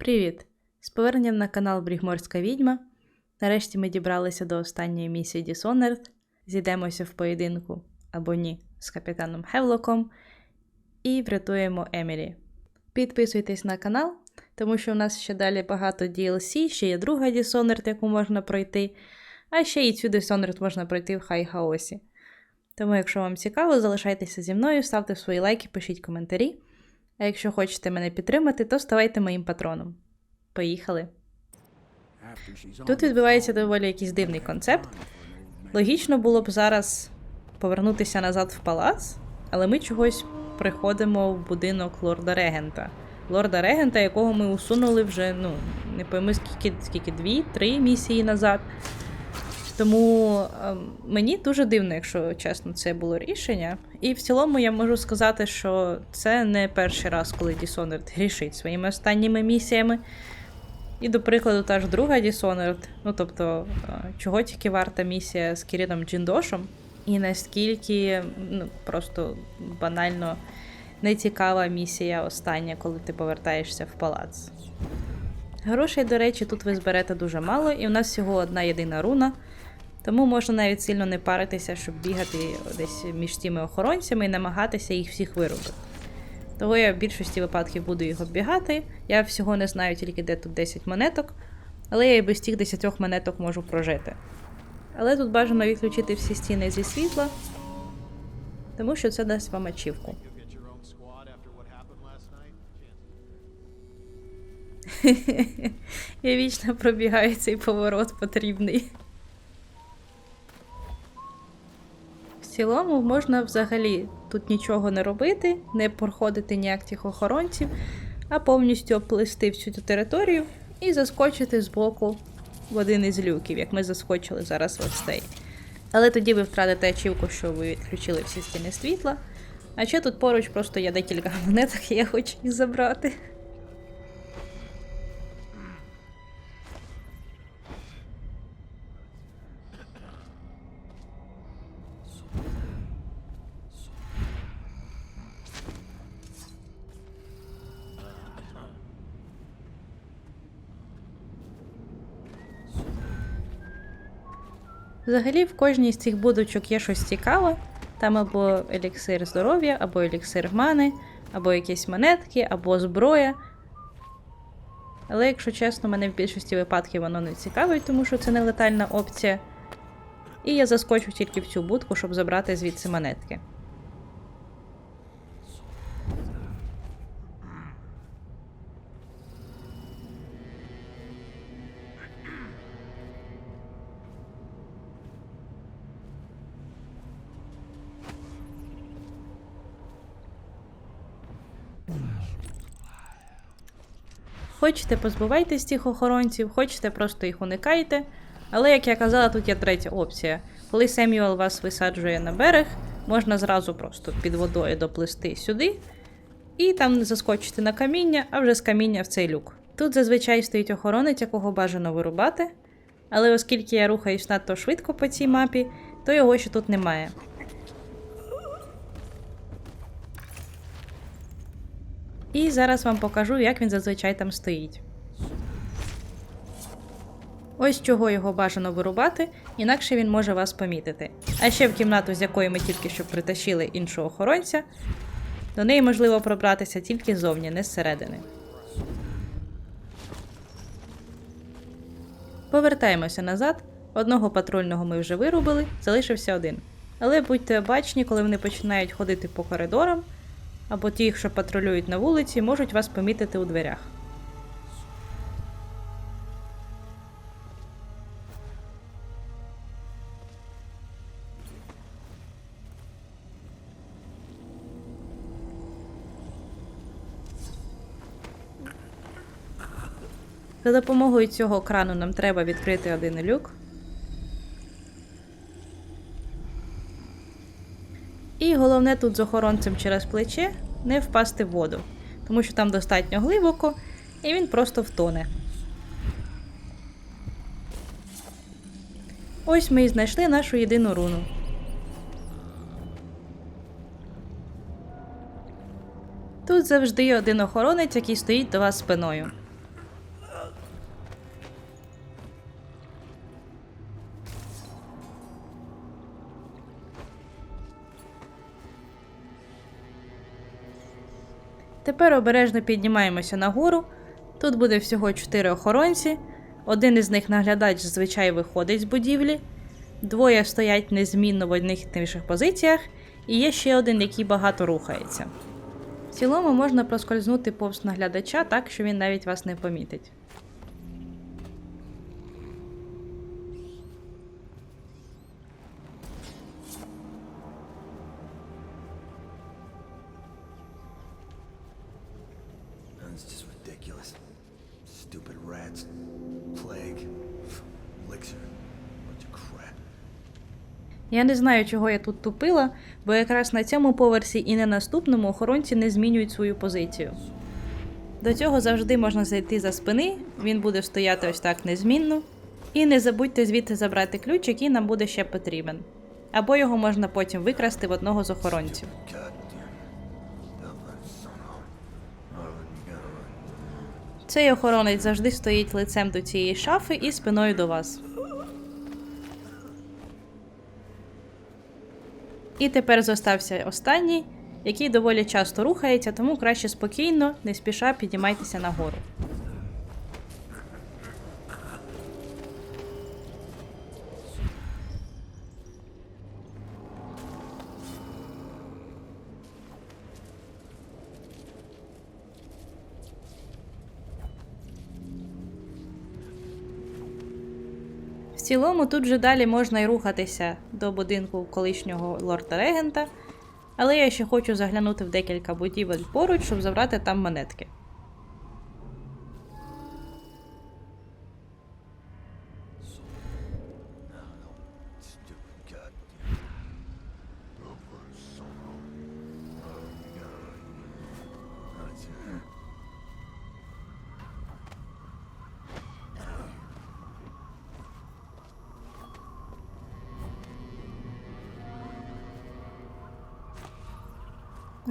Привіт! З поверненням на канал Брігморська відьма. Нарешті ми дібралися до останньої місії Dishonored. Зійдемося в поєдинку або ні з капітаном Хевлоком і врятуємо Емілі. Підписуйтесь на канал, тому що у нас ще далі багато DLC, ще є друга Dishonored, яку можна пройти, а ще і цю Dishonored можна пройти в Хай Хаосі. Тому, якщо вам цікаво, залишайтеся зі мною, ставте свої лайки, пишіть коментарі. А якщо хочете мене підтримати, то ставайте моїм патроном. Поїхали! Тут відбувається доволі якийсь дивний концепт. Логічно було б зараз повернутися назад в палац, але ми чогось приходимо в будинок лорда Регента. Лорда Регента, якого ми усунули вже, ну, не пойми скільки, скільки дві, три місії назад. Тому ем, мені дуже дивно, якщо чесно, це було рішення. І в цілому я можу сказати, що це не перший раз, коли Dishonored грішить своїми останніми місіями. І, до прикладу, та ж друга Dishonored, ну тобто, е, чого тільки варта місія з Кіріном Джіндошем, і наскільки ну, просто банально нецікава місія остання, коли ти повертаєшся в палац. Грошей, до речі, тут ви зберете дуже мало, і у нас всього одна єдина руна. Тому можна навіть сильно не паритися, щоб бігати десь між цими охоронцями і намагатися їх всіх виробити. Того я в більшості випадків буду їх оббігати. Я всього не знаю тільки, де тут 10 монеток, але я і без тих 10 монеток можу прожити. Але тут бажано відключити всі стіни зі світла, тому що це дасть вам ачівку. Я вічно пробігаю цей поворот потрібний. Цілому можна взагалі тут нічого не робити, не проходити ніяких охоронців, а повністю оплисти всю цю територію і заскочити з боку в один із люків, як ми заскочили зараз в цей. Але тоді ви втратите ачівку, що ви відключили всі стіни світла. А ще тут поруч просто є декілька монеток, і я хочу їх забрати. Взагалі, в кожній з цих будочок є щось цікаве. Там або еліксир здоров'я, або еліксир мани, або якісь монетки, або зброя. Але, якщо чесно, мене в більшості випадків воно не цікавить, тому що це не летальна опція. І я заскочу тільки в цю будку, щоб забрати звідси монетки. Хочете, позбувайтесь цих охоронців, хочете, просто їх уникайте. Але, як я казала, тут є третя опція. Коли Семюел вас висаджує на берег, можна зразу просто під водою доплисти сюди і там заскочити на каміння, а вже з каміння в цей люк. Тут зазвичай стоїть охоронець, якого бажано вирубати, але оскільки я рухаюсь надто швидко по цій мапі, то його ще тут немає. І зараз вам покажу, як він зазвичай там стоїть. Ось чого його бажано вирубати, інакше він може вас помітити. А ще в кімнату, з якої ми тільки що притащили іншого охоронця, до неї можливо пробратися тільки ззовні, не зсередини. Повертаємося назад. Одного патрульного ми вже вирубили, залишився один. Але будьте обачні, коли вони починають ходити по коридорам, або ті, що патрулюють на вулиці, можуть вас помітити у дверях. За допомогою цього крану нам треба відкрити один люк. І головне тут з охоронцем через плече не впасти в воду, тому що там достатньо глибоко, і він просто втоне. Ось ми і знайшли нашу єдину руну. Тут завжди є один охоронець, який стоїть до вас спиною. Тепер обережно піднімаємося нагору. Тут буде всього 4 охоронці. Один із них наглядач зазвичай виходить з будівлі, двоє стоять незмінно в одних і тих позиціях, і є ще один, який багато рухається. В цілому можна проскользнути повз наглядача так, що він навіть вас не помітить. That's just ridiculous. Stupid rats. Plague. Elixir. Bunch of crap. Я не знаю, чого я тут тупила, бо якраз на цьому поверсі і на наступному охоронці не змінюють свою позицію. До цього завжди можна зайти за спини, він буде стояти ось так незмінно. І не забудьте звідти забрати ключ, який нам буде ще потрібен. Або його можна потім викрасти в одного з охоронців. Цей охоронець завжди стоїть лицем до цієї шафи і спиною до вас. І тепер зостався останній, який доволі часто рухається, тому краще спокійно, не спіша підіймайтеся нагору. Цілому тут же далі можна й рухатися до будинку колишнього лорда-регента, але я ще хочу заглянути в декілька будівель поруч, щоб забрати там монетки.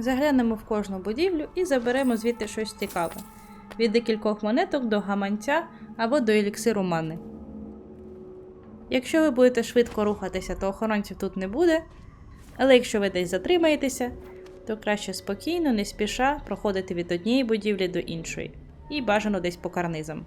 Заглянемо в кожну будівлю і заберемо звідти щось цікаве. Від декількох монеток до гаманця або до еліксиру мани. Якщо ви будете швидко рухатися, то охоронців тут не буде. Але якщо ви десь затримаєтеся, то краще спокійно, не спіша проходити від однієї будівлі до іншої. І бажано десь по карнизам.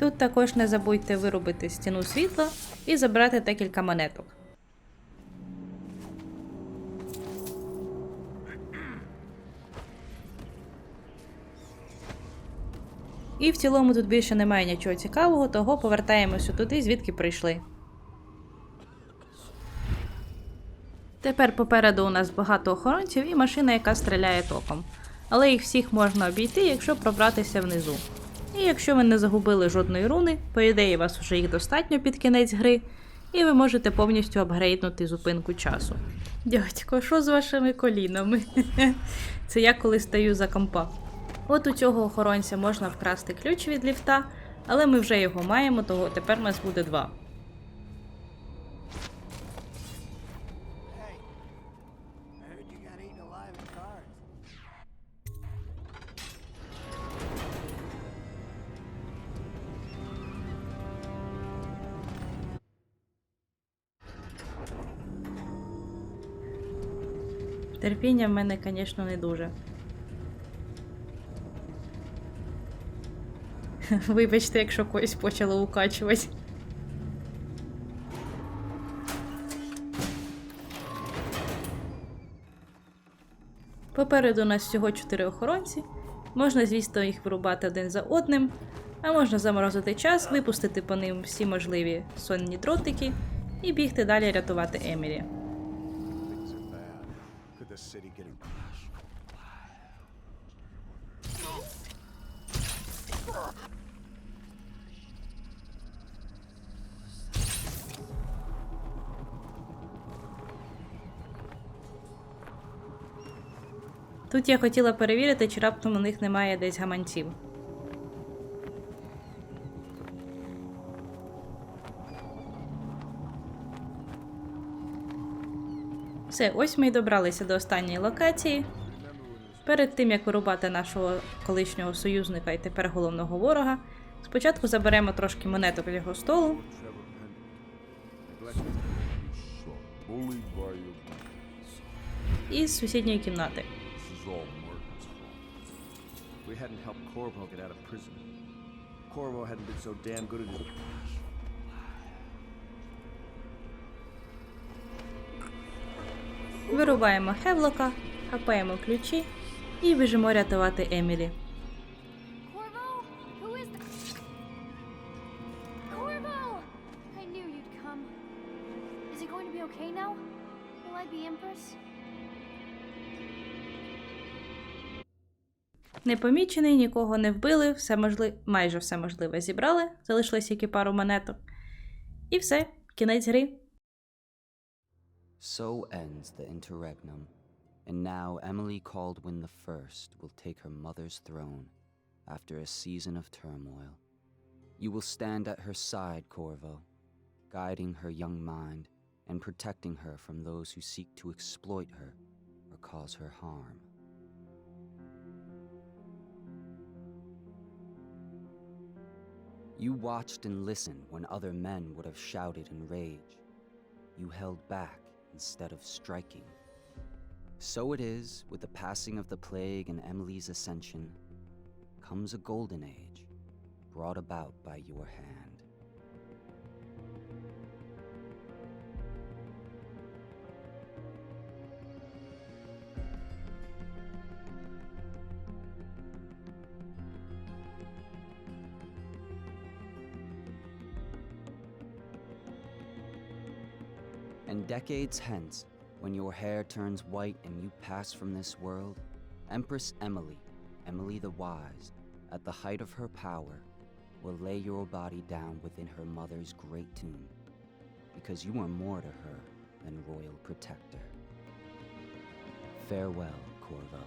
Тут також не забудьте виробити стіну світла і забрати декілька монеток. І в цілому тут більше немає нічого цікавого, того повертаємося туди, звідки прийшли. Тепер попереду у нас багато охоронців і машина, яка стріляє током. Але їх всіх можна обійти, якщо пробратися внизу. І якщо ви не загубили жодної руни, по ідеї вас вже їх достатньо під кінець гри, і ви можете повністю апгрейднути зупинку часу. Дядько, що з вашими колінами? Це я коли стаю за компа. От у цього охоронця можна вкрасти ключ від ліфта, але ми вже його маємо, того тепер нас буде два. Терпіння в мене, звісно, не дуже. Вибачте, якщо когось почало укачувати. Попереду у нас всього 4 охоронці. Можна, звісно, їх вирубати один за одним, а можна заморозити час, випустити по ним всі можливі сонні дротики і бігти далі рятувати Емілі. The city getting Тут я хотіла перевірити, чи раптом у них немає десь гаманців. Все, ось ми й добралися до останньої локації. Перед тим як вирубати нашого колишнього союзника і тепер головного ворога, спочатку заберемо трошки монеток з його столу Bullied by your buddies. і з сусідньої кімнати. Вирубаємо Хевлока, хапаємо ключі і біжимо рятувати Емілі. Непомічений, нікого не вбили, все можли... майже все можливе зібрали, залишилось тільки пару монеток. І все, кінець гри. So ends the interregnum, and now Emily Caldwin the First will take her mother's throne after a season of turmoil. You will stand at her side, Corvo, guiding her young mind and protecting her from those who seek to exploit her or cause her harm. You watched and listened when other men would have shouted in rage. You held back instead of striking. So it is with the passing of the plague and Emily's ascension comes a golden age brought about by your hand. And decades hence, when your hair turns white and you pass from this world, Empress Emily, Emily the Wise, at the height of her power, will lay your body down within her mother's great tomb, because you are more to her than royal protector. Farewell, Corvo.